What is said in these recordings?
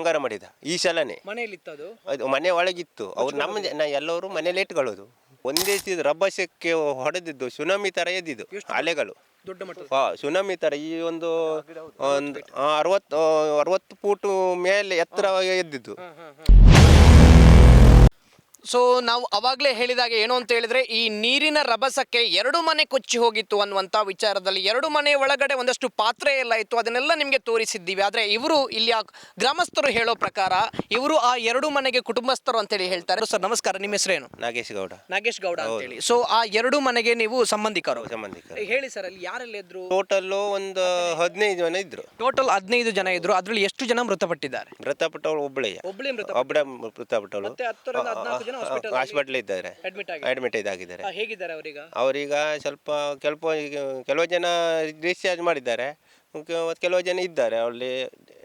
ಬಂಗಾರ ಮಾಡಿದ ಈ ಸಲನೇ. ಮನೆಯಲ್ಲಿ ಇತ್ತದು? ಅದು ಮನೆ ಒಳಗಿತ್ತು. ಅವ್ರು ನಮ್ಮ ಜನ ಎಲ್ಲರೂ ಮನೇಲಿ ಇಟ್ಕೊಳ್ಳೋದು ಒಂದೇ ಸೀದ ರಭಸಕ್ಕೆ ಹೊಡೆದಿದ್ದು ಸುನಾಮಿ ತರ ಎದ್ದಿದ್ದು ಅಲೆಗಳು ದೊಡ್ಡ ಹಾ ಸುನಾಮಿ ತರ ಈ ಒಂದು ಒಂದು ಅರವತ್ತು ಅರವತ್ತು ಫೂಟು ಮೇಲೆ ಎತ್ತರ ಎದ್ದಿದ್ದು. ಸೊ ನಾವು ಅವಾಗಲೇ ಹೇಳಿದಾಗ ಏನು ಅಂತ ಹೇಳಿದ್ರೆ ಈ ನೀರಿನ ರಭಸಕ್ಕೆ ಎರಡು ಮನೆ ಕೊಚ್ಚಿ ಹೋಗಿತ್ತು ಅನ್ನುವಂಥ ವಿಚಾರದಲ್ಲಿ ಎರಡು ಮನೆ ಒಳಗಡೆ ಒಂದಷ್ಟು ಪಾತ್ರೆ ಎಲ್ಲ ಇತ್ತು ಅದನ್ನೆಲ್ಲ ನಿಮಗೆ ತೋರಿಸಿದ್ದೀವಿ. ಆದರೆ ಇವರು ಇಲ್ಲಿಯ ಗ್ರಾಮಸ್ಥರು ಹೇಳೋ ಪ್ರಕಾರ ಇವರು ಆ ಎರಡು ಮನೆಗೆ ಕುಟುಂಬಸ್ಥರು ಅಂತೇಳಿ ಹೇಳ್ತಾರೆ. ಸರ್ ನಮಸ್ಕಾರ. ನಿಮ್ಮ ಹೆಸರೇನು? ನಾಗೇಶ್ ಗೌಡ. ನಾಗೇಶ್ ಗೌಡ ಅಂತೇಳಿ. ಸೊ ಆ ಎರಡು ಮನೆಗೆ ನೀವು ಸಂಬಂಧಿಕರು? ಸಂಬಂಧಿಕರು. ಹೇಳಿ ಸರ್ ಅಲ್ಲಿ ಯಾರೆಲ್ಲ ಇದ್ರು? ಟೋಟಲ್ ಒಂದು ಹದಿನೈದು ಜನ ಇದ್ರು. ಟೋಟಲ್ ಹದಿನೈದು ಜನ ಇದ್ರು. ಅದರಲ್ಲಿ ಎಷ್ಟು ಜನ ಮೃತಪಟ್ಟಿದ್ದಾರೆ? ಮೃತಪಟ್ಟವಳು ಒಬ್ಬಳೇ ಒಬ್ಬಳೇ ಮೃತ ಒಬ್ಬಳೇ ಮೃತಪಟ್ಟವಳು. ಮತ್ತೆ ಹತ್ತರಿಂದ ಹದಿನಾಲ್ಕು ಜನ ಹಾಸ್ಪಿಟಲ್ ಹಾಸ್ಪಿಟ್ಲ್ ಇದ್ದಾರೆ. ಅಡ್ಮಿಟ್ ಆಗಿದ್ದಾರೆ. ಅಡ್ಮಿಟ್ ಇದಾಗಿದ್ದಾರೆ. ಹೇಗಿದ್ದಾರೆ ಅವರೀಗ? ಅವರೀಗ ಸ್ವಲ್ಪ ಕೆಲವು ಕೆಲವು ಜನ ಡಿಸ್ಚಾರ್ಜ್ ಮಾಡಿದ್ದಾರೆ. ಕೆಲವು ಜನ ಇದ್ದಾರೆ. ಅಲ್ಲಿ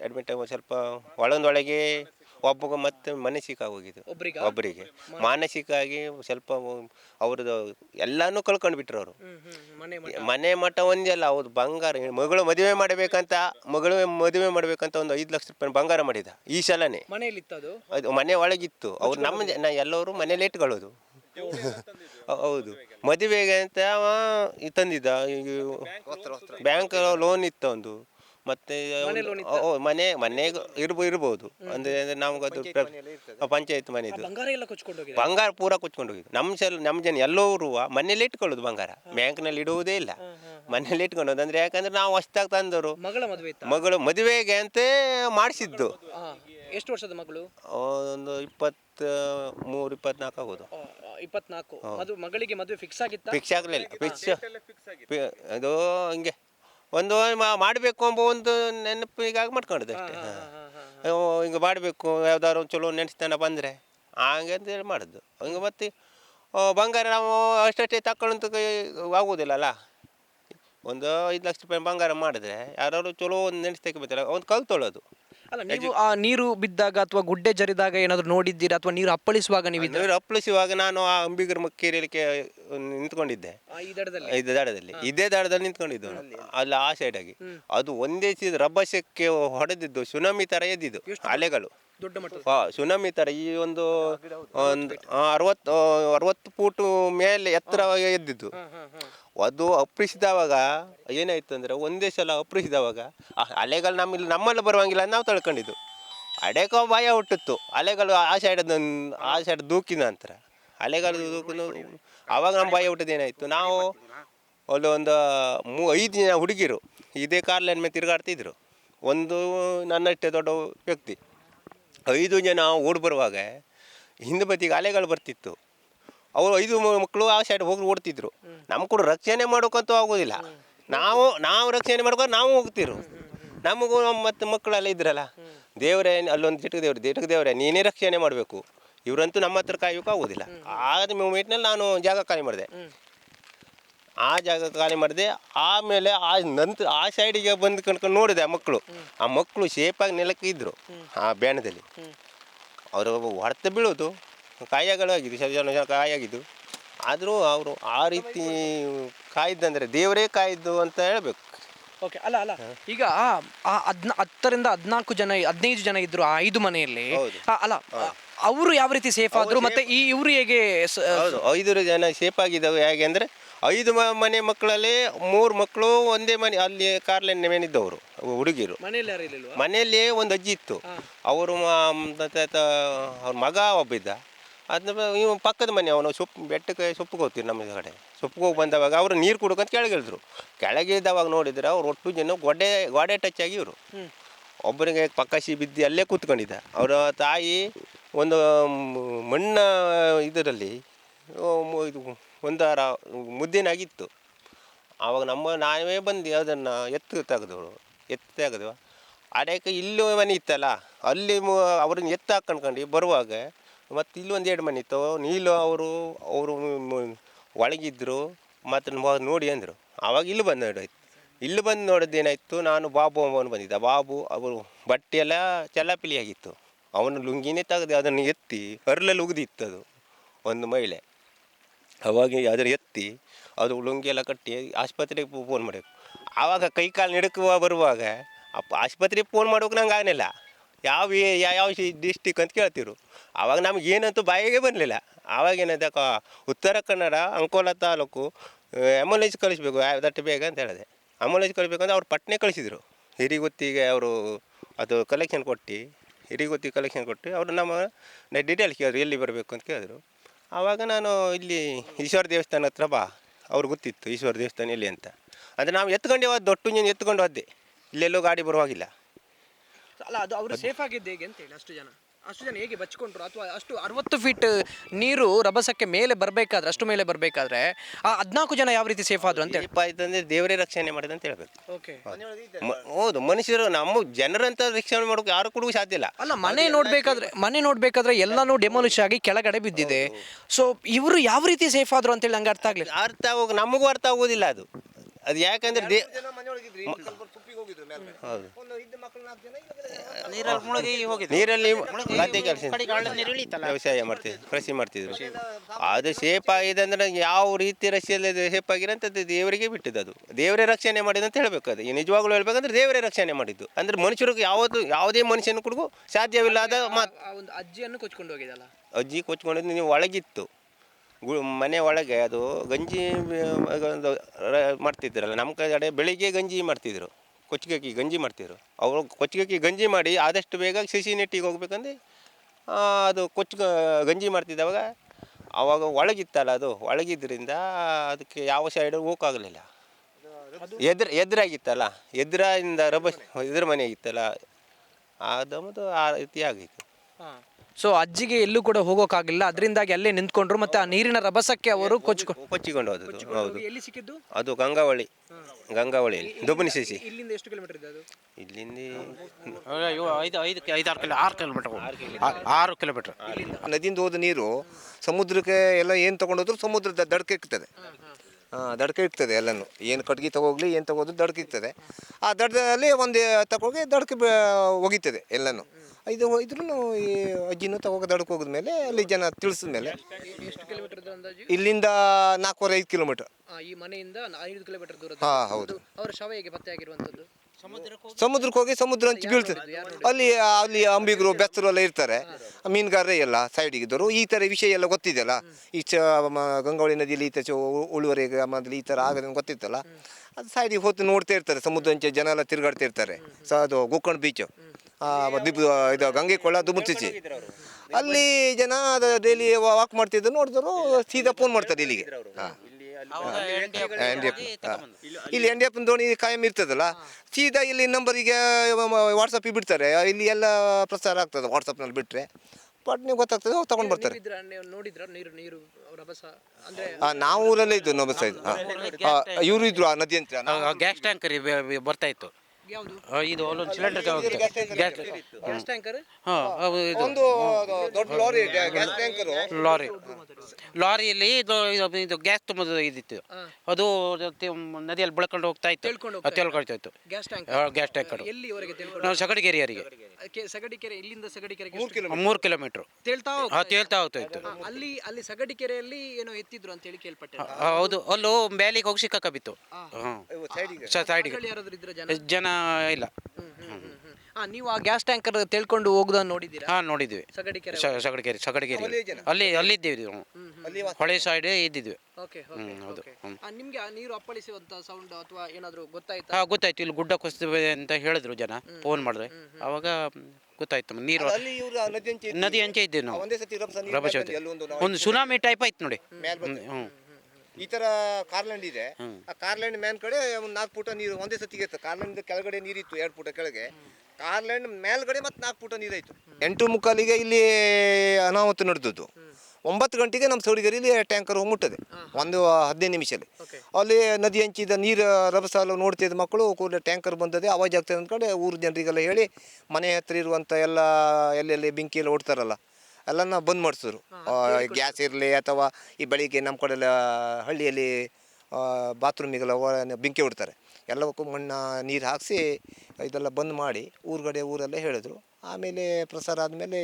ಅಡ್ಮಿಟ್ ಸ್ವಲ್ಪ ಒಳಂದೊಳಗೆ ಒಬ್ಬಗ ಮತ್ತೆ ಮಾನಸಿಕ ಹೋಗಿದ್ದು ಒಬ್ರಿಗ. ಒಬ್ಬರಿಗೆ ಮಾನಸಿಕ ಆಗಿ ಸ್ವಲ್ಪ ಅವ್ರದ್ದು ಎಲ್ಲಾನು ಕಳ್ಕೊಂಡು ಬಿಟ್ರು ಅವರು. ಹ್ಮ್ ಹ್ಮ್ ಮನೆ ಮನೆ ಮಠ ಒಂದೇ ಅಲ್ಲ ಅವ್ರು ಬಂಗಾರ ಮಗಳು ಮದುವೆ ಮಾಡಬೇಕಂತ ಮಗಳು ಮದುವೆ ಮಾಡಬೇಕಂತ ಒಂದು ಐದು ಲಕ್ಷ ರೂಪಾಯಿ ಬಂಗಾರ ಮಾಡಿದ ಈ ಸಲನೇ. ಅದು ಮನೆ ಒಳಗಿತ್ತು. ಅವ್ರು ನಮ್ಮ ಜನ ಎಲ್ಲರೂ ಮನೇಲಿ ಇಟ್ಕೊಳ್ಳೋದು ಹೌದು. ಮದುವೆಗೆ ಅಂತ ಅವ ಇದ್ ತಂದಿದ್ದ ಬ್ಯಾಂಕ್ ಲೋನ್ ಇತ್ತು ಒಂದು ಮತ್ತೆ ಓ, ಮನೆ ಮನೆಗೆ ಇರ್ಬೋ ಇರ್ಬೋದು. ಅಂದ್ರೆ ಅಂದ್ರೆ ನಮ್ಗೆ ಅದು ಪಂಚಾಯತ್ ಮನೆ ಬಂಗಾರ ಎಲ್ಲ ಕೊಚ್ಕೊಂಡು ಹೋಗಿದೆ ಬಂಗಾರ ಪೂರ ಕುಚ್ಕೊಂಡು ಹೋಗಿದ್ದು. ನಮ್ಮ ಸೆಲ್ ನಮ್ಮ ಜನ ಎಲ್ಲರೂ ಮನೇಲಿ ಇಟ್ಕೊಳ್ಳೋದು ಬಂಗಾರ. ಬ್ಯಾಂಕ್ನಲ್ಲಿ ಇಡುವುದೇ ಇಲ್ಲ. ಮನೇಲಿ ಇಟ್ಕೊಳ್ಳೋದು ಅಂದ್ರೆ ಯಾಕಂದ್ರೆ ನಾವು ಅಷ್ಟಾಗಿ ತಂದವರು ಮಗಳ ಮದುವೆ ಇತ್ತ? ಮಗಳು ಮದುವೆಗೆ ಅಂತ ಮಾಡಿಸಿದ್ದು. ಹಾ. ಎಷ್ಟು ವರ್ಷದ ಮಗಳು? ಒಂದು ಇಪ್ಪತ್ತ ಮೂರು ಇಪ್ಪತ್ನಾಲ್ಕು ಆಗೋದು. ಆ, ಇಪ್ಪತ್ನಾಲ್ಕು. ಮದು ಮಗಳಿಗೆ ಮದುವೆ ಫಿಕ್ಸ್ ಆಗಿತ್ತ? ಫಿಕ್ಸ್ ಆಗಲಿಲ್ಲ. ಫಿಕ್ಸ್ ಅದು ಹಂಗೆ. ಒಂದು ಮಾಡಬೇಕು ಎಂಬ ಒಂದು ನೆನಪಿಗಾಗಿ ಮಾಡ್ಕೊಂಡಿದ್ದು ಅಷ್ಟೇ. ಹಿಂಗೆ ಮಾಡಬೇಕು ಯಾವ್ದಾದ್ರು ಒಂದು ಚಲೋ ನೆನೆಸ್ತಾನ ಬಂದರೆ. ಹಂಗೆ ಅಂತ ಹೇಳಿ ಮಾಡೋದು. ಹಂಗೆ ಮತ್ತೆ ಬಂಗಾರ ನಾವು ಅಷ್ಟಷ್ಟೇ ತಗೊಳ್ಳಂತ ಆಗೋದಿಲ್ಲಲ್ಲ. ಒಂದು ಐದು ಲಕ್ಷ ರೂಪಾಯಿ ಬಂಗಾರ ಮಾಡಿದ್ರೆ ಯಾರಾದ್ರೂ ಚಲೋ ಒಂದು ನೆನೆಸ್ತಕ್ಕೆ ಬರ್ತಾರೆ ಒಂದು ಕಲ್ ತೊಳೋದು. ಅಲ್ಲ ನೀವು ಆ ನೀರು ಬಿದ್ದಾಗ ಅಥವಾ ಗುಡ್ಡೆ ಜರಿದಾಗ ಏನಾದ್ರು ನೋಡಿದ್ದೀರಾ? ಅಥವಾ ನೀರು ಅಪ್ಪಳಿಸುವಾಗ ನೀವು ನೀರು ಅಪ್ಪಳಿಸುವಾಗ ನಾನು ಆ ಅಂಬಿಗರ ಮುಕ್ಕೇರಿಲಿಕ್ಕೆ ನಿಂತ್ಕೊಂಡಿದ್ದೆ. ಈ ದಡದಲ್ಲಿ? ಇದೇ ದಡದಲ್ಲಿ. ಇದೇ ದಡದಲ್ಲಿ ನಿಂತ್ಕೊಂಡಿದ್ದು ನಾನು. ಅಲ್ಲಿ. ಆ ಸೈಡ್ ಆಗಿ. ಅದು ಒಂದೇ ಸೀದ ರಭಸಕ್ಕೆ ಹೊಡೆದಿದ್ದು ಸುನಾಮಿ ತರ ಎದ್ದಿದ್ದು ಅಲೆಗಳು. ದೊಡ್ಡ ಮಟ್ಟ ಸುನಾಮಿ ತರ ಈ ಒಂದು ಒಂದು ಅರವತ್ತು ಅರವತ್ತು ಫೂಟು ಮೇಲೆ ಎತ್ತರ ಎದ್ದಿದ್ದು. ಅದು ಅಪ್ರಿಸಿದವಾಗ ಏನಾಯ್ತು ಅಂದ್ರೆ ಒಂದೇ ಸಲ ಅಪ್ರಿಸಿದವಾಗ ಅಲೆಗಳು ನಮ್ಮಲ್ಲಿ ನಮ್ಮಲ್ಲಿ ಬರುವಂಗಿಲ್ಲ ಅಂತ ನಾವು ತಳ್ಕೊಂಡಿದ್ದು. ಅಡೆಕೋ ಭಯ ಹುಟ್ಟಿತ್ತು. ಅಲೆಗಳು ಆ ಸೈಡ್ ಆ ಸೈಡ್ ದೂಕಿದ ನಂತರ. ಅಲೆಗಳು ಅವಾಗ ಆವಾಗ ನಮ್ಮ ಭಯ ಹುಟ್ಟಿದ ಏನಾಯ್ತು? ನಾವು ಅಲ್ಲಿ ಒಂದು ಮೂ ಐದು ಜನ ಹುಡುಗಿರು ಇದೇ ಕಾರ್ಲೈನ್ ಮೇಲೆ ತಿರುಗಾಡ್ತಿದ್ರು. ಒಂದು ನನ್ನಷ್ಟೇ ದೊಡ್ಡ ವ್ಯಕ್ತಿ. ಐದು ಜನ ಓಡಿ ಬರುವಾಗ ಹಿಂದೆ ಬದಿಗೆ ಅಲೆಗಳು ಬರ್ತಿತ್ತು. ಅವರು ಐದು ಮಕ್ಕಳು ಆ ಸೈಡ್ ಹೋಗಿ ಓಡ್ತಿದ್ರು. ನಮ್ಮ ಕೂಡ ರಕ್ಷಣೆ ಮಾಡೋಕ್ಕಂತೂ ಆಗೋದಿಲ್ಲ. ನಾವು ನಾವು ರಕ್ಷಣೆ ಮಾಡ್ಕೊಂಡು ನಾವು ಹೋಗ್ತಿರು. ನಮಗೂ ಮತ್ತು ಮಕ್ಕಳೆಲ್ಲ ಇದ್ರಲ್ಲ. ದೇವರೇ ಅಲ್ಲೊಂದು ಚಿಟಕ ದೇವ್ರು ಚಿಟಕ ದೇವರೇ ನೀನೇ ರಕ್ಷಣೆ ಮಾಡಬೇಕು. ಇವರಂತೂ ನಮ್ಮ ಹತ್ರ ಕಾಯೋಕೆ ಆಗೋದಿಲ್ಲ. ಆದ ಮೂಮೆಂಟ್ನಲ್ಲಿ ನಾನು ಜಾಗ ಖಾಲಿ ಮಾಡಿದೆ. ಆ ಜಾಗ ಖಾಲಿ ಮಾಡಿದೆ. ಆಮೇಲೆ ಆ ನಂತರ ಆ ಸೈಡಿಗೆ ಬಂದು ಕಣ್ಕೊಂಡು ನೋಡಿದೆ ಆ ಮಕ್ಕಳು. ಆ ಮಕ್ಕಳು ಶೇಪಾಗಿ ನೆಲಕ್ಕೆ ಇದ್ದರು ಆ ಬ್ಯಾಣದಲ್ಲಿ. ಅವರು ಹೊಡೆತ ಬೀಳೋದು. ಕಾಯಗಳಾಗಿದ್ದು ಸ್ವಲ್ಪ ಜನ ಜನ ಕಾಯಾಗಿದ್ದು ಆದರೂ ಅವರು ಆ ರೀತಿ ಕಾಯ್ದಂದರೆ ದೇವರೇ ಕಾಯ್ದು ಅಂತ ಹೇಳಬೇಕು. ಓಕೆ ಅಲ್ಲ ಅಲ್ಲ. ಈಗ ಆ ಹದ್ನ ಹತ್ತರಿಂದ ಹದಿನಾಲ್ಕು ಜನ ಹದಿನೈದು ಜನ ಇದ್ರು ಆ ಐದು ಮನೆಯಲ್ಲಿ. ಅಲ್ಲ ಅವರು ಯಾವ ರೀತಿ ಸೇಫ್ ಆದ್ರು ಮತ್ತೆ ಈ ಇವರು ಹೇಗೆ ಸ- ಹೌದು ಐದು ಜನ ಸೇಫ್ ಆಗಿದ್ದಾವೆ. ಹೇಗೆ ಅಂದರೆ ಐದು ಮ- ಮನೆ ಮಕ್ಕಳಲ್ಲಿ ಮೂರು ಮಕ್ಕಳು ಒಂದೇ ಮನೆ ಅಲ್ಲಿ ಕಾರ್ಲೆನ್ ಮೇನಿದ್ದವರು ಹುಡುಗಿರು. ಮನೆಯಲ್ಲಿ ಯಾರು ಇರ್ಲಿಲ್ವಾ? ಮನೆಯಲ್ಲಿ ಒಂದು ಅಜ್ಜಿ ಇತ್ತು. ಅವರು ಅವ್ರ ಮಗ ಒಬ್ಬ ಇದ್ದ ಅದನ್ನ ಇವ ಪಕ್ಕದ ಮನೆ ಅವನು ಸೊಪ್ಪು ಬೆಟ್ಟಕ್ಕೆ ಸೊಪ್ಪು ಹೋಗ್ತೀವಿ ನಮ್ಮ ಕಡೆ. ಸೊಪ್ಪಿಗೆ ಹೋಗಿ ಬಂದವಾಗ ಅವರು ನೀರು ಕುಡ್ಕಂತ ಕೆಳಗಿಳಿದ್ರು. ಕೆಳಗಿಳಿದವಾಗ ನೋಡಿದ್ರೆ ಅವ್ರು ಒಟ್ಟು ಜನ ಗೊಡೆ ಗೋಡೆ ಟಚ್ ಆಗಿ ಇವರು. ಒಬ್ಬರಿಗೆ ಪಕ್ಕಸಿ ಬಿದ್ದು ಅಲ್ಲೇ ಕೂತ್ಕೊಂಡಿದ್ದ. ಅವರ ತಾಯಿ ಒಂದು ಮಣ್ಣ ಇದರಲ್ಲಿ ಇದು, ಒಂದಾರ, ಮುದ್ದೆನಾಗಿತ್ತು. ಆವಾಗ ನಮ್ಮ, ನಾವೇ ಬಂದು ಅದನ್ನು ಎತ್ತು ತೆಗೆದು ಎತ್ತು ತೆಗೆದು ಅಡಕ್ಕೆ ಇಲ್ಲೂ ಮನೆ ಇತ್ತಲ್ಲ, ಅಲ್ಲಿ ಅವ್ರನ್ನ ಎತ್ತು ಹಾಕೊಂಡ್ಕೊಂಡು ಬರುವಾಗ, ಮತ್ತು ಇಲ್ಲೊಂದು ಎರಡು ಮನೆ ಇತ್ತು. ನೀಲು ಅವರು ಅವರು ಒಳಗಿದ್ದರು ಮತ್ತು ನೋಡಿ ಅಂದರು. ಆವಾಗ ಇಲ್ಲಿ ಬಂದು ನೋಡಾಯ್ತು ಇಲ್ಲಿ ಬಂದು ನೋಡೋದೇನಾಯಿತು, ನಾನು ಬಾಬು ಅವನು ಬಂದಿದ್ದ. ಬಾಬು, ಅವರು ಬಟ್ಟೆ ಎಲ್ಲ ಚಲ್ಲಾಪಿಲಿ ಆಗಿತ್ತು ಅವನು ಲುಂಗಿನೇ ತೆಗೆದು ಅದನ್ನು ಎತ್ತಿ ಹರಲಲ್ಲಿ ಉಗಿದಿತ್ತದು ಒಂದು ಮಹಿಳೆ. ಅವಾಗ ಅದನ್ನು ಎತ್ತಿ ಅದು ಲುಂಗಿ ಎಲ್ಲ ಕಟ್ಟಿ ಆಸ್ಪತ್ರೆಗೆ ಫೋನ್ ಮಾಡಬೇಕು ಆವಾಗ ಕೈ ಕಾಲು ನಡುಕುವ ಬರುವಾಗ ಅಪ್ಪ ಆಸ್ಪತ್ರೆಗೆ ಫೋನ್ ಮಾಡೋಕೆ ನಂಗೆ ಆಗಲಿಲ್ಲ. ಯಾವ ಯಾವ ಡಿಸ್ಟಿಕ್ ಅಂತ ಕೇಳ್ತಿರು ಆವಾಗ ನಮ್ಗೆ ಏನಂತೂ ಬಾಯಿಗೆ ಬರಲಿಲ್ಲ ಆವಾಗ ಏನಂತ ಉತ್ತರ ಕನ್ನಡ, ಅಂಕೋಲ ತಾಲೂಕು ಆ್ಯಂಬುಲೆನ್ಸ್ ಕಳಿಸ್ಬೇಕು ದಟ್ಟ ಬೇಗ ಅಂತ ಹೇಳಿದೆ. ಆಂಬುಲೆನ್ಸ್ ಕಳಿಸ್ಬೇಕಂದ್ರೆ ಅವ್ರು ಪಟ್ನೆ ಕಳಿಸಿದರು. ಹಿರಿಗುತ್ತಿಗೆ ಅವರು ಅದು ಕಲೆಕ್ಷನ್ ಕೊಟ್ಟು ಹಿರಿಗುತ್ತಿ ಕಲೆಕ್ಷನ್ ಕೊಟ್ಟು ಅವರು ನಮ್ಮ ಡೀಟೇಲ್ಸ್ ಕೇಳಿದ್ರು ಎಲ್ಲಿ ಬರಬೇಕು ಅಂತ ಕೇಳಿದ್ರು. ಆವಾಗ ನಾನು ಇಲ್ಲಿ ಈಶ್ವರ ದೇವಸ್ಥಾನ ಹತ್ರ ಬಾ ಅವ್ರು ಗೊತ್ತಿತ್ತು ಈಶ್ವರ ದೇವಸ್ಥಾನ ಎಲ್ಲಿ ಅಂತ. ಅಂದರೆ ನಾವು ಎತ್ಕೊಂಡೆ ಹೋದ್ ದೊಡ್ಡ ಇಂಜಿನ್ ಎತ್ಕೊಂಡು ಹೋದೆ. ಇಲ್ಲೆಲ್ಲೋ ಗಾಡಿ ಬರುವಾಗಿಲ್ಲ. ಅಲ್ಲ ಅದು ಅವರು ಸೇಫ್ ಆಗಿದ್ದೆ ಹೇಗೆ ಅಂತೇಳಿ ಅಷ್ಟು ಜನ. ಅಷ್ಟು ಜನ ಹೇಗೆ ಬಚ್ಕೊಂಡ್ರು? ಅಥವಾ ಅಷ್ಟು ಅರವತ್ತು ಫೀಟ್ ನೀರು ರಭಸಕ್ಕೆ ಮೇಲೆ ಬರಬೇಕಾದ್ರೆ ಅಷ್ಟು ಮೇಲೆ ಬರಬೇಕಾದ್ರೆ ಆ ಹದಿನಾಲ್ಕು ಜನ ಯಾವ ರೀತಿ ಸೇಫ್ ಆದ್ರು ಅಂತ ಹೇಳಿ. ದೀಪ ದೇವರೇ ರಕ್ಷಣೆ ಮಾಡಿದೆ ಅಂತ ಹೇಳ್ಬೇಕು. ಓಕೆ. ಮ- ಹೌದು ಮನುಷ್ಯರು ನಮ್ಮ ಜನರಂತ ರಕ್ಷಣೆ ಮಾಡೋಕೆ ಯಾರು ಕೂಡ ಸಾಧ್ಯ ಇಲ್ಲ. ಅಲ್ಲ ಮನೆ ನೋಡ್ಬೇಕಾದ್ರೆ ಮನೆ ನೋಡ್ಬೇಕಾದ್ರೆ ಎಲ್ಲಾನು ಡೆಮಾಲಿಶ್ ಆಗಿ ಕೆಳಗಡೆ ಬಿದ್ದಿದೆ. ಸೊ ಇವರು ಯಾವ ರೀತಿ ಸೇಫ್ ಆದ್ರು ಅಂತ ಹೇಳಿ ನಂಗೆ ಅರ್ಥ ಆಗ್ಲಿಲ್ಲ. ಅರ್ಥ ಆಗೋಗ ನಮಗೂ ಅರ್ಥ ಆಗೋದಿಲ್ಲ ಅದು. ಅದು ಯಾಕಂದ್ರೆ ದೇ ಹೌದು. ನೀರಲ್ಲಿ ಮುಳುಗಿ ಹೋಗಿದೆ ನೀರಲ್ಲಿ ಗದ್ದೆ ಕೆಲಸ ಕಡೆಗೆ ಹಳ್ಳ ನೀರು ಇಳಿತಲ್ಲ ವ್ಯವಸಾಯ ಮಾಡ್ತಿದ್ರು ಕೃಷಿ ಮಾಡ್ತಿದ್ರು. ಅದು ಶೇಪ್ ಆಗಿದೆ ಅಂದ್ರೆ ಯಾವ ರೀತಿ ರಶಿಯಲ್ಲಿ ಶೇಪ್ ಆಗಿರಂತ ದೇವರಿಗೆ ಬಿಟ್ಟಿದ್ದು ಅದು. ದೇವರೇ ರಕ್ಷಣೆ ಮಾಡಿದೆ ಅಂತ ಹೇಳ್ಬೇಕು ಅದು. ಈ ನಿಜವಾಗ್ಲೂ ಹೇಳ್ಬೇಕಂದ್ರೆ ದೇವರೇ ರಕ್ಷಣೆ ಮಾಡಿದ್ದು. ಅಂದ್ರೆ ಮನುಷ್ಯರಿಗೆ ಯಾವುದು ಯಾವುದೇ ಮನುಷ್ಯನ ಕೂಡ ಸಾಧ್ಯವಿಲ್ಲ ಮಾತು ಅಜ್ಜಿಯನ್ನು ಕೊಚ್ಕೊಂಡು ಹೋಗಿದಲ್ಲ ಅಜ್ಜಿ ಕೊಚ್ಕೊಂಡಿದ್ದು ನೀವು ಒಳಗಿತ್ತು. ಗು, ಮನೆ ಒಳಗೆ ಅದು ಗಂಜಿ ಮಾಡ್ತಿದ್ರಲ್ಲ ನಮ್ಮ ಕಡೆ ಬೆಳಿಗ್ಗೆ ಗಂಜಿ ಮಾಡ್ತಿದ್ರು ಕೊಚ್ಚಿಗೆ ಗಂಜಿ ಮಾಡ್ತಿದ್ರು. ಅವರು ಕೊಚ್ಚಿಗೆ ಗಂಜಿ ಮಾಡಿ ಆದಷ್ಟು ಬೇಗ ಸಿಸಿ ನೆಟ್ಟಿಗೆ ಹೋಗ್ಬೇಕಂದ್ರೆ ಅದು ಕೊಚ್ಚ ಗಂಜಿ ಮಾಡ್ತಿದ್ದವಾಗ, ಅವಾಗ ಒಳಗಿತ್ತಲ್ಲ ಅದು ಒಳಗಿದ್ದರಿಂದ ಅದಕ್ಕೆ ಯಾವ ಸೈಡು ಹೋಗೋಕ್ಕಾಗಲಿಲ್ಲ ಎದ್ರ, ಎದುರಾಗಿತ್ತಲ್ಲ ಎದುರಿಂದ ರಬ ಎದುರು ಮನೆ ಆಗಿತ್ತಲ್ಲ ಅದು ಆ ರೀತಿ ಆಗಿತ್ತು ಸೊ ಅಜ್ಜಿಗೆ ಎಲ್ಲೂ ಕೂಡ ಹೋಗೋಕ್ಕಾಗಿಲ್ಲ ಅದರಿಂದಾಗಿ ಅಲ್ಲೇ ನಿಂತ್ಕೊಂಡ್ರು ಮತ್ತೆ ಆ ನೀರಿನ ರಭಸಕ್ಕೆ ಅವರು ಕೊಚ್ಕೊ ಕೊಚ್ಚಿಕೊಂಡು ಹೋದದ್ದು. ಹೌದು. ಎಲ್ಲಿ ಸಿಕ್ಕಿದ್ದು? ಅದು ಗಂಗಾವಳಿ. ಗಂಗಾವಳಿಯಲ್ಲಿ ದುಬ್ಬನಿ ಸಿಸಿ. ಇಲ್ಲಿಂದ ಎಷ್ಟು ಕಿಲೋಮೀಟರ್ ಇದೆ ಅದು? ಇಲ್ಲಿಂದ ಐದು ಐದು ಐದಾರು ಕಿಲೋ ಆರು ಕಿಲೋಮೀಟರ್ ಆರು ಕಿಲೋಮೀಟರ್ ನದಿಯಿಂದ ಹೋದ ನೀರು ಸಮುದ್ರಕ್ಕೆ ಎಲ್ಲ ಏನು ತಗೊಂಡೋದ್ರು ಸಮುದ್ರದ ದಡಕ್ಕೆ ಇರ್ತದೆ ದಡಕ್ಕೆ ಇರ್ತದೆ ಎಲ್ಲನೂ. ಏನು ಕಟ್ಗೆ ತಗೋಗ್ಲಿ ಏನು ತಗೋದ್ರು ದಡಕ್ಕೆ ಇರ್ತದೆ ಆ ದಡದಲ್ಲಿ ಒಂದು ತಗೋಗಿ ದಡಕ್ಕೆ ಬ- ಒಗಿತದೆ ಎಲ್ಲನೂ. ಇದು ಇದ್ರೂ ಈ ಅಜ್ಜಿನೂ ತಗೋಗಿ ದಡಕ್ಕೆ ಹೋಗಿದ್ಮೇಲೆ ಅಲ್ಲಿ ಜನ ತಿಳಿಸಿದ ಮೇಲೆ ಎಷ್ಟು ಕಿಲೋಮೀಟರ್ ಇದೆ ಅಂದಾಜು ಇಲ್ಲಿಂದ ನಾಲ್ಕೂವರೆ ಐದು ಕಿಲೋಮೀಟರ್. ಆ, ಈ ಮನೆಯಿಂದ ಐದು ಕಿಲೋಮೀಟರ್ ದೂರ ಹಾಂ ಹೌದು. ಅವರ ಶವ ಹೇಗೆ ಸಮುದ್ರಕ್ಕೆ ಹೋಗಿ ಸಮುದ್ರ ಹಂಚಿ ಬೀಳ್ತದೆ ಅಲ್ಲಿ ಅಲ್ಲಿ ಅಂಬಿಗರು ಬೆತ್ತರು ಎಲ್ಲ ಇರ್ತಾರೆ. ಮೀನುಗಾರರೇ ಎಲ್ಲ ಸೈಡಿಗೆ ಇದ್ದವರು. ಈ ಥರ ವಿಷಯ ಎಲ್ಲ ಗೊತ್ತಿದೆಯಲ್ಲ? ಈ ಚ ಮ- ಗಂಗಾವಳಿ ನದಿಯಲ್ಲಿ ಈ ಥರ ಚ ಉಳುವರೆ ಗ್ರಾಮದಲ್ಲಿ ಈ ಥರ ಆಗದ ಗೊತ್ತಿತ್ತಲ್ಲ? ಅದು ಸೈಡಿಗೆ ಹೊತ್ತು ನೋಡ್ತಾ ಇರ್ತಾರೆ. ಸಮುದ್ರ ಹಂಚೆ ಜನ ಎಲ್ಲ ತಿರುಗಾಡ್ತಾ ಇರ್ತಾರೆ. ಸ ಅದು ಗೋಕರ್ಣ ಬೀಚು ದಿಬ್ ಇದು ಗಂಗೆ ಕೊಳ್ಳ ದುಮುಚಿಚಿ ಅಲ್ಲಿ ಜನ ಡೈಲಿ ವಾಕ್ ಮಾಡ್ತಿದ್ದು ನೋಡಿದ್ರು ಸೀದಾ ಫೋನ್ ಮಾಡ್ತಾರೆ ಇಲ್ಲಿಗೆ. ಹಾಂ. ಎನ್ ಡಿ ಎಫ್ ಇಲ್ಲಿ ಎನ್ ಡಿ ಎಫ್ ದೋಣಿ ಕಾಯಂ ಇರ್ತದಲ್ಲ ಸೀದಾ ಇಲ್ಲಿ ನಂಬರಿಗೆ ವಾಟ್ಸಪ್ಪಿಗೆ ಬಿಡ್ತಾರೆ. ಇಲ್ಲಿ ಎಲ್ಲ ಪ್ರಸಾರ ಆಗ್ತದೆ ವಾಟ್ಸಪ್ನಲ್ಲಿ ಬಿಟ್ಟರೆ ಬಟ್ ನೀವು ಗೊತ್ತಾಗ್ತದೆ ಅವ್ರು ತಗೊಂಡು ಬರ್ತಾರೆ. ನೀವು ನೋಡಿದ್ರ ನೀರು ನೀರು ರಭಸ ಅಂದ್ರೆ ಆ, ನಾವು ಊರಲ್ಲೇ ಇದ್ದು ಸೈಡ್ ಇವರು ಇದ್ರು ಆ ನದಿ ಅಂತ ಗ್ಯಾಸ್ ಟ್ಯಾಂಕರ್ ಬರ್ತಾ ಇತ್ತು. ಆ, ಇದು ಸಿಲಿಂಡರ್ ಗ್ಯಾಸ್ ಗ್ಯಾಸ್ ಟ್ಯಾಂಕರ್ ಹಾಂ ಇದು. ಒಂದು ದೊಡ್ಡ ಲಾರಿ ಗ್ಯಾಸ್ ಟ್ಯಾಂಕರು ಲಾರಿ. ಲಾರಿಯಲ್ಲಿ ಇದು ಇದು- ಇದು ಗ್ಯಾಸ್ ತುಂಬೋದು ಇದಿತ್ತು. ಅದು ತಿ- ನದಿಯಲ್ಲಿ ಬೆಳ್ಕೊಂಡು ಹೋಗ್ತಾ ಇತ್ತು. ಅದು ತೇಲ್ಕೊಳ್ತಾ ಇತ್ತು. ಗ್ಯಾಸ್ ಟ್ಯಾಂಕ್ ಗ್ಯಾಸ್ ಟ್ಯಾಂಕರ್ ಎಲ್ಲಿವರೆಗೆ ತೇಲ್ಕೊಂಡು ನಾವು ಸಗಡಿಗೇರಿಯವರಿಗೆ ಸಗಡಿಕೆರೆ ಇಲ್ಲಿಂದ ಸಗಡಿಕೆರೆಗೆ ಮೂರು ಕಿಲೋಮೀಟ್ರ್. ತೇಳ್ತಾ ಹೋಗ್ತಾ ಹೋಗ್ತಾ ಇತ್ತು. ಅಲ್ಲಿ ಅಲ್ಲಿ ಅಲ್ಲಿ ಸಗಡಿಕೆರೆಯಲ್ಲಿ ಏನೋ ಎತ್ತಿದ್ರು ಅಂತ ಹೇಳಿ ಕೇಳ್ಪಟ್ಟೆ. ಆ, ಹೌದು. ಅಲ್ಲೂ ಬ್ಯಾಲಿಗೆ ಹೋಗಿ ಸಿಕ್ಕಾಕಬಿತ್ತು ಹಾಂ. ಸೈಡಿಗೆ ಯಾರಾದ್ರೂ ಇದ್ರ ಜನ? ಜನ ಇಲ್ಲ. ಆ, ನೀವು ಆ ಗ್ಯಾಸ್ ಟ್ಯಾಂಕರ್ ತೇಳ್ಕೊಂಡು ಹೋಗುದನ್ನ ನೋಡಿದ್ದೀರಾ? ಹಾಂ ನೋಡಿದ್ವಿ. ಸಗಡಿಕೆರೆ ಸ- ಸಗಡಿಗೇರಿ ಸಗಡಿಗೇರಿ ಅಲ್ಲಿ ಅಲ್ಲಿದ್ದೀವಿ ನಾವು. ಹೊಳೆ ಸೈಡ್ ಇದ್ದಿದ್ವಿ. ಓಕೆ ಓಕೆ ಹೌದು. ಹ್ಮ್. ನಿಮ್ಗೆ ಆ ನೀರು ಅಪ್ಪಳಿಸುವಂತ ಸೌಂಡ್ ಅಥವಾ ಏನಾದ್ರು ಗೊತ್ತಾಯ್ತಾ? ಹಾಂ ಗೊತ್ತಾಯ್ತು. ಇಲ್ಲಿ ಗುಡ್ಡ ಕುಸಿದ್ವಿ ಅಂತ ಹೇಳಿದ್ರು ಜನ. ಫೋನ್ ಮಾಡಿದ್ರೆ. ಅವಾಗ ಗೊತ್ತಾಯ್ತು ನೀರು ಅಲ್ಲಿ ಇವರು ನದಿ ಅಂಚೆ ನದಿ ಅಂಚೆ ಇದ್ದೀವಿ ನಾವು. ಒಂದೇ ಸತಿ ರಭಸ ನೀರು ರಭಸ ಬಂದು ಇದೆ. ಎಲ್ಲೊಂದು ಒಂದು ಸುನಾಮಿ ಟೈಪ್ ಆಯ್ತು ನೋಡಿ. ಹ್ಮ್. ಈ ತರ ಕಾರ್ಲ್ಯಾಂಡ್ ಇದೆ. ಆ ಕಾರ್ಲ್ಯಾಂಡ್ ಮ್ಯಾನ್ ಕಡೆ ಒಂದು ನಾಲ್ಕು ಫುಟ ನೀರು ಒಂದೇ ಸತಿಗೆ ಇತ್ತು. ಕಾರ್ಲ್ಯಾಂಡ್ ಕೆಳಗಡೆ ನೀರಿತ್ತು ಎರಡು ಫುಟ ಕೆಳಗೆ. ಕಾರ್ಲ್ಯಾಂಡ್ ಮೇಲ್ಗಡೆ ಮತ್ತೆ ನಾಲ್ಕು ಫುಟ ನೀರಾಯ್ತು. ಎಂಟು ಮುಕ್ಕಾಲಿಗೆ ಇಲ್ಲಿ ಅನಾಹುತ ನಡೆದದ್ದು. ಒಂಬತ್ತು ಗಂಟೆಗೆ ನಮ್ಮ ಸೌಡಿಗೇರಿಲಿ ಟ್ಯಾಂಕರ್ ಹೋಗಿ ಮುಟ್ಟದೆ ಒಂದು ಹದಿನೈದು ನಿಮಿಷದಲ್ಲಿ ಅಲ್ಲಿ ನದಿ ಹಂಚಿದ ನೀರು ರಭಸಾಲು ನೋಡ್ತಿದ್ದ ಮಕ್ಕಳು ಕೂಡ ಟ್ಯಾಂಕರ್ ಬಂದದೆ ಅವಾಜ್ ಆಗ್ತದೆ ಅಂದ್ಕೊಂಡು ಊರು ಜನರಿಗೆಲ್ಲ ಹೇಳಿ ಮನೆ ಹತ್ತಿರ ಇರುವಂಥ ಎಲ್ಲ ಎಲ್ಲೆಲ್ಲಿ ಬೆಂಕಿ ಎಲ್ಲ ಓಡ್ತಾರಲ್ಲ ಎಲ್ಲನ ಬಂದ್ ಮಾಡಿಸಿದ್ರು. ಗ್ಯಾಸ್ ಇರಲಿ ಅಥವಾ ಈ ಬೆಳಿಗ್ಗೆ ನಮ್ಮ ಕಡೆ ಎಲ್ಲ ಹಳ್ಳಿಯಲ್ಲಿ ಬಾತ್ರೂಮಿಗೆಲ್ಲ ಬೆಂಕಿ ಬಿಡ್ತಾರೆ ಎಲ್ಲವಕ್ಕೂ ಮಣ್ಣು ನೀರು ಹಾಕಿಸಿ ಇದೆಲ್ಲ ಬಂದ್ ಮಾಡಿ ಊರುಗಡೆ ಊರೆಲ್ಲ ಹೇಳಿದರು. ಆಮೇಲೆ ಪ್ರಸಾರ ಆದಮೇಲೆ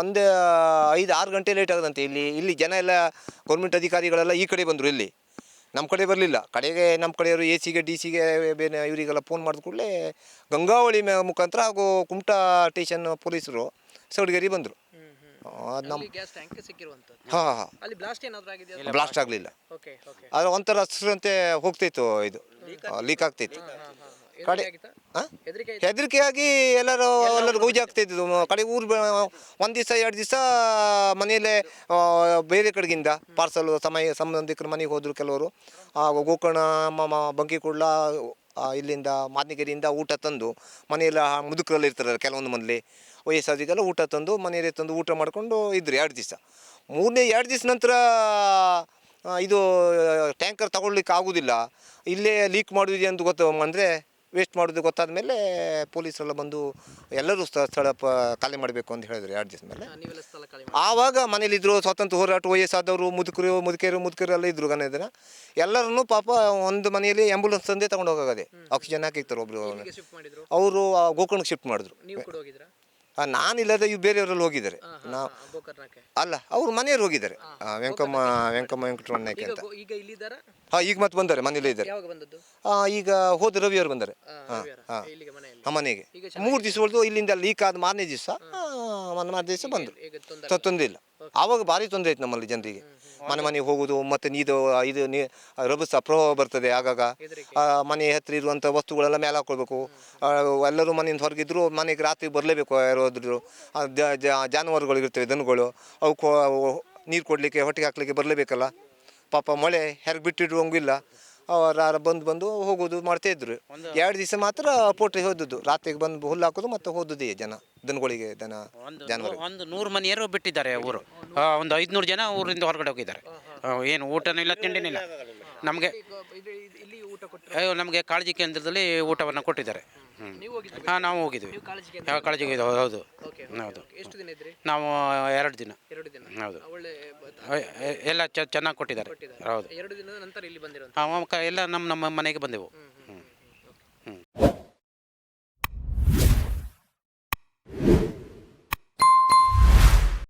ಒಂದು ಐದು ಆರು ಗಂಟೆ ಲೇಟ್ ಆಗದಂತೆ. ಇಲ್ಲಿ ಇಲ್ಲಿ ಜನ ಎಲ್ಲ ಗೌರ್ಮೆಂಟ್ ಅಧಿಕಾರಿಗಳೆಲ್ಲ ಈ ಕಡೆ ಬಂದರು ಇಲ್ಲಿ. ನಮ್ಮ ಕಡೆ ಬರಲಿಲ್ಲ. ಕಡೆಗೆ ನಮ್ಮ ಕಡೆಯವರು ಎ ಸಿಗೆ ಡಿ ಸಿಗೆ ಬೇರೆ ಇವರಿಗೆಲ್ಲ ಫೋನ್ ಮಾಡಿದ ಕೂಡಲೇ ಗಂಗಾವಳಿ ಮೇ ಮುಖಾಂತರ ಹಾಗೂ ಕುಮಟಾ ಸ್ಟೇಷನ್ ಪೊಲೀಸರು ಸೌಡ್ಗೇರಿ ಬಂದರು. ಅದು ನಮ್ಮ ಗ್ಯಾಸ್ ಟ್ಯಾಂಕ್ ಸಿಕ್ಕಿರುವಂತದ್ದು ಹಾಂ ಹಾಂ. ಅಲ್ಲಿ ಬ್ಲಾಸ್ಟ್ ಏನಾದರೂ ಆಗಿದೆಯಾ? ಬ್ಲಾಸ್ಟ್ ಆಗಲಿಲ್ಲ. ಓಕೆ ಓಕೆ ಆದರೆ ಒಂಥರ ಹಸಿರಂತೆ ಹೋಗ್ತಿತ್ತು ಇದು. ಲೀಕ್ ಆಗ್ತಿತ್ತು? ಕಡೆ ಹಾಂ ಹೆದರಿಕೆ ಹೆದರಿಕೆಯಾಗಿ ಎಲ್ಲರೂ ಎಲ್ಲರೂ ಗೂಜಿ ಆಗ್ತಿದ್ದು ಕಡೆ ಊರು ಒಂದು ದಿವಸ ಎರಡು ದಿವಸ ಮನೆಯಲ್ಲೇ ಆ, ಬೇರೆ ಕಡೆಗಿಂದ ಪಾರ್ಸಲ್ ಸಮಯ ಸಂಬಂಧಿಕರ ಮನೆಗೆ ಹೋದರು ಕೆಲವರು. ಆ, ಗೋಕರ್ಣ ಮ ಬಂಕಿ ಆ, ಇಲ್ಲಿಂದ ಮಾದನಗಿರಿಯಿಂದ ಊಟ ತಂದು ಮನೆಯಲ್ಲ ಮುದುಕರಲ್ಲಿ ಇರ್ತಾರೆ ಕೆಲವೊಂದು ಮನೇಲಿ ವಯಸ್ಸಾದಿಗೆಲ್ಲ ಊಟ ತಂದು ಮನೆಯಲ್ಲಿ ತಂದು ಊಟ ಮಾಡಿಕೊಂಡು ಇದ್ರು ಎರಡು ದಿವಸ. ಮೂರನೇ ಎರಡು ದಿವಸ ನಂತರ ಇದು ಟ್ಯಾಂಕರ್ ತಗೊಳ್ಲಿಕ್ಕೆ ಆಗೋದಿಲ್ಲ ಇಲ್ಲೇ ಲೀಕ್ ಮಾಡಿದೆ ಅಂತ ಗೊತ್ತು ಅಂದರೆ ವೇಸ್ಟ್ ಮಾಡೋದು ಗೊತ್ತಾದ ಮೇಲೆ ಪೊಲೀಸರೆಲ್ಲ ಬಂದು ಎಲ್ಲರೂ ಸ್ಥಳ ಸ್ಥಳ ಪ ಖಾಲಿ ಮಾಡಬೇಕು ಅಂತ ಹೇಳಿದ್ರು ಎರಡು ದಿವಸ ಮೇಲೆ. ನೀವೆಲ್ಲ ಸ್ಥಳ ಖಾಲಿ ಆವಾಗ ಮನೇಲಿದ್ರು ಸ್ವಾತಂತ್ರ್ಯ ಹೋರಾಟ ವಯಸ್ಸಾದವರು ಮುದುಕರು ಮುದುಕೇರು ಮುದುಕರು ಎಲ್ಲ ಇದ್ರು ಗಣ ಇದನ್ನ ಎಲ್ಲರನ್ನು ಪಾಪ ಒಂದು ಮನೆಯಲ್ಲಿ ಆಂಬುಲೆನ್ಸ್ ತಂದೆ ತಗೊಂಡು ಹೋಗೋದೆ ಆಕ್ಸಿಜನ್ ಹಾಕಿರ್ತಾರೆ ಒಬ್ರು ಮಾಡಿ ಶಿಫ್ಟ್ ಮಾಡಿದ್ರು? ಅವರು ಗೋಕರ್ಣಕ್ಕೆ ಶಿಫ್ಟ್ ಮಾಡಿದ್ರು. ನೀವು ಕೂಡ ಹೋಗಿದ್ರಾ? ಆ, ನಾನಿಲ್ಲದೆ ಇವು ಬೇರೆಯವರೆಲ್ಲ ಹೋಗಿದ್ದಾರೆ. ನಾವು ಗೋಕರ್ಣಕ್ಕೆ. ಅಲ್ಲ ಅವ್ರು ಮನೆಯವ್ರು ಹೋಗಿದ್ದಾರೆ. ಆ, ವೆಂಕಮ್ಮ ವೆಂಕಮ್ಮ ವೆಂಕಟರಮಣಕ್ಕೆ ಈಗ ಅಂತ. ಗೋ- ಈಗ ಇಲ್ಲಿದ್ದಾರಾ? ಹಾಂ ಈಗ ಮತ್ತೆ ಬಂದಾರೆ ಮನೇಲಿ ಇದ್ದಾರೆ. ಯಾವಾಗ ಬಂದದ್ದು? ಆ, ಈಗ ಹೋದ ರವಿಯವರು ಬಂದರೆ. ಆ, ಹಾಂ ರವಿವಾರ. ಹಾಂ. ಇಲ್ಲಿಗೆ ಮನೆಯಲ್ಲಿ. ಆ ಮನೆಗೆ. ಮೂರು ದಿವಸ ಹೊಡೆದು ಇಲ್ಲಿಂದ ಲೀಕ್ ಆದ ಮಾರನೇ ದಿವಸ ಮಾರನೇ ದಿವಸ ಬಂದರು. ಈಗ ತೊಂದರೆ ತೊಂದರೆ ಇಲ್ಲ. ಆವಾಗ ಭಾರಿ ತೊಂದರೆ ಆಯ್ತು ನಮ್ಮಲ್ಲಿ ಜನರಿಗೆ. ಮನೆ ಮನೆಗೆ ಹೋಗುದು ಮತ್ತೆ ನೀದು ಇದು ನೀ ರಭಸ ಪ್ರವಾಹ ಬರ್ತದೆ ಆಗಾಗ. ಆ, ಮನೆ ಹತ್ತಿರ ಇರುವಂಥ ವಸ್ತುಗಳೆಲ್ಲ ಮೇಲೆ ಹಾಕೊಳ್ಬೇಕು. ಆ, ಎಲ್ಲರೂ ಮನೆಯಿಂದ ಹೊರಗಿದ್ರು ಮನೆಗೆ ರಾತ್ರಿ ಬರಲೇಬೇಕು ಯಾರಾದ್ರು. ಆ, ಜ- ಜ- ಜಾನುವಾರುಗಳಿರ್ತವೆ ದನಗಳು. ಅವು ನೀರು ಕೊಡಲಿಕ್ಕೆ ಹೊಟ್ಟೆಗೆ ಹಾಕ್ಲಿಕ್ಕೆ ಬರಲೇಬೇಕಲ್ಲ? ಪಾಪ ಮಳೆ ಹೆರ್ಗೆ ಬಿಟ್ಟಿಡುವಂಗಿಲ್ಲ ಅವರು ಬಂದು ಬಂದು ಹೋಗೋದು ಮಾಡ್ತಾ ಇದ್ರು. ಎರಡು ದಿವಸ ಮಾತ್ರ ಪೋಟ್ರಿ ಹೋದದ್ದು. ರಾತ್ರಿಗೆ ಬಂದು ಹುಲ್ಲು ಹಾಕೋದು ಮತ್ತೆ ಹೋದದ್ದು ಜನ ದನಗಳಿಗೆ ದನ ಜಾನುವಾರು. ಒಂದು ನೂರು ಮನೆಯರು ಬಿಟ್ಟಿದ್ದಾರೆ ಊರು ಒಂದು ಐದುನೂರು ಜನ ಊರಿಂದ ಹೊರಗಡೆ ಹೋಗಿದ್ದಾರೆ. ಏನು ಊಟನೂ ಇಲ್ಲ ತಿಂಡಿನೂ ಇಲ್ಲ. ನಮಗೆ ಇಲ್ಲಿ ಊಟ ಕೊಟ್ಟರು ಅಯ್ಯೋ ನಮಗೆ ಕಾಳಜಿ ಕೇಂದ್ರದಲ್ಲಿ ಊಟವನ್ನು ಕೊಟ್ಟಿದ್ದಾರೆ. ನೀವು ಹೋಗಿದ್ರಿ ಹಾಂ ನಾವು ಹೋಗಿದ್ವಿ. ಕಾಳಜಿ ಯಾವ ಕಾಳಜಿ ಇದು ಹೌದು ಹೌದು. ಎಷ್ಟು ದಿನ ಇದ್ರಿ? ನಾವು ಎರಡು ದಿನ. ಎರಡು ದಿನ. ಹೌದು. ಒಳ್ಳೆ ಎಲ್ಲ ಚೆನ್ನಾಗಿ ಕೊಟ್ಟಿದ್ದಾರೆ. ಹೌದು. ಎರಡು ದಿನದ ನಂತರ ಇಲ್ಲಿ ಬಂದಿರೋ ಆ, ಎಲ್ಲ ನಮ್ಮ ನಮ್ಮ ಮನೆಗೆ ಬಂದೆವು.